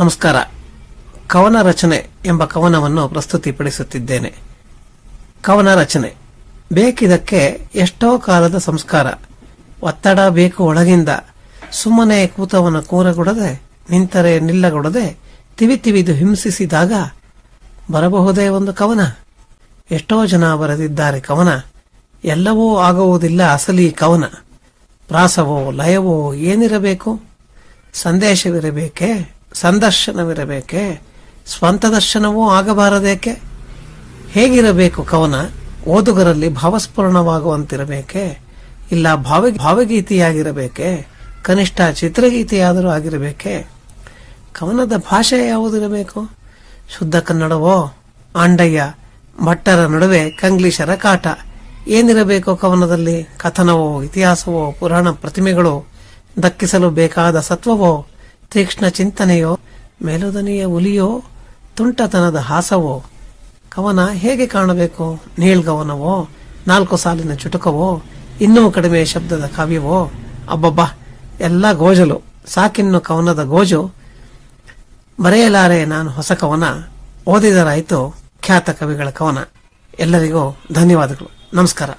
ನಮಸ್ಕಾರ. ಕವನ ರಚನೆ ಎಂಬ ಕವನವನ್ನು ಪ್ರಸ್ತುತಿಪಡಿಸುತ್ತಿದ್ದೇನೆ. ಕವನ ರಚನೆ. ಬೇಕಿದಕ್ಕೆ ಎಷ್ಟೋ ಕಾಲದ ಸಂಸ್ಕಾರ. ಒತ್ತಡ ಬೇಕು ಒಳಗಿಂದ. ಸುಮ್ಮನೆ ಕೂತವನ್ನು ಕೂರಗೊಡದೆ, ನಿಂತರೆ ನಿಲ್ಲಗೊಡದೆ, ತಿವಿ ತಿವಿದು ಹಿಂಸಿಸಿದಾಗ ಬರಬಹುದೇ ಒಂದು ಕವನ? ಎಷ್ಟೋ ಜನ ಬರೆದಿದ್ದಾರೆ ಕವನ. ಎಲ್ಲವೂ ಆಗುವುದಿಲ್ಲ ಅಸಲಿ ಕವನ. ಪ್ರಾಸವೋ, ಲಯವೋ ಏನಿರಬೇಕು? ಸಂದೇಶವಿರಬೇಕೆ? ಸಂದರ್ಶನವಿರಬೇಕೆ? ಸ್ವಂತ ದರ್ಶನವೂ ಆಗಬಾರದೇಕೆ? ಹೇಗಿರಬೇಕು ಕವನ? ಓದುಗರಲ್ಲಿ ಭಾವಸ್ಫುರಣವಾಗುವಂತಿರಬೇಕೆ? ಇಲ್ಲ ಭಾವ, ಭಾವಗೀತೆಯಾಗಿರಬೇಕೆ? ಕನಿಷ್ಠ ಚಿತ್ರಗೀತೆಯಾದರೂ ಆಗಿರಬೇಕೆ? ಕವನದ ಭಾಷೆ ಯಾವುದಿರಬೇಕು? ಶುದ್ಧ ಕನ್ನಡವೋ? ಆಂಡಯ್ಯ, ಭಟ್ಟರ ನಡುವೆ ಕಂಗ್ಲೀಷರ ಕಾಟ ಏನಿರಬೇಕು ಕವನದಲ್ಲಿ? ಕಥನವೋ, ಇತಿಹಾಸವೋ, ಪುರಾಣ ಪ್ರತಿಮೆಗಳು? ದಕ್ಕಿಸಲು ಬೇಕಾದ ಸತ್ವವೋ? ತೀಕ್ಷ್ಣ ಚಿಂತನೆಯೋ, ಮೇಲುದನಿಯ ಹುಲಿಯೋ, ತುಂಟತನದ ಹಾಸವೋ, ಕವನ ಹೇಗೆ ಕಾಣಬೇಕು? ನೀಳ್ಗವನವೋ, ನಾಲ್ಕು ಸಾಲಿನ ಚುಟುಕವೋ, ಇನ್ನೂ ಕಡಿಮೆ ಶಬ್ದದ ಕಾವ್ಯವೋ? ಅಬ್ಬಬ್ಬಾ, ಎಲ್ಲ ಗೋಜಲು, ಸಾಕಿನ್ನು ಕವನದ ಗೋಜು. ಬರೆಯಲಾರೆ ನಾನು ಹೊಸ ಕವನ, ಓದಿದರಾಯಿತು ಖ್ಯಾತ ಕವಿಗಳ ಕವನ. ಎಲ್ಲರಿಗೂ ಧನ್ಯವಾದಗಳು. ನಮಸ್ಕಾರ.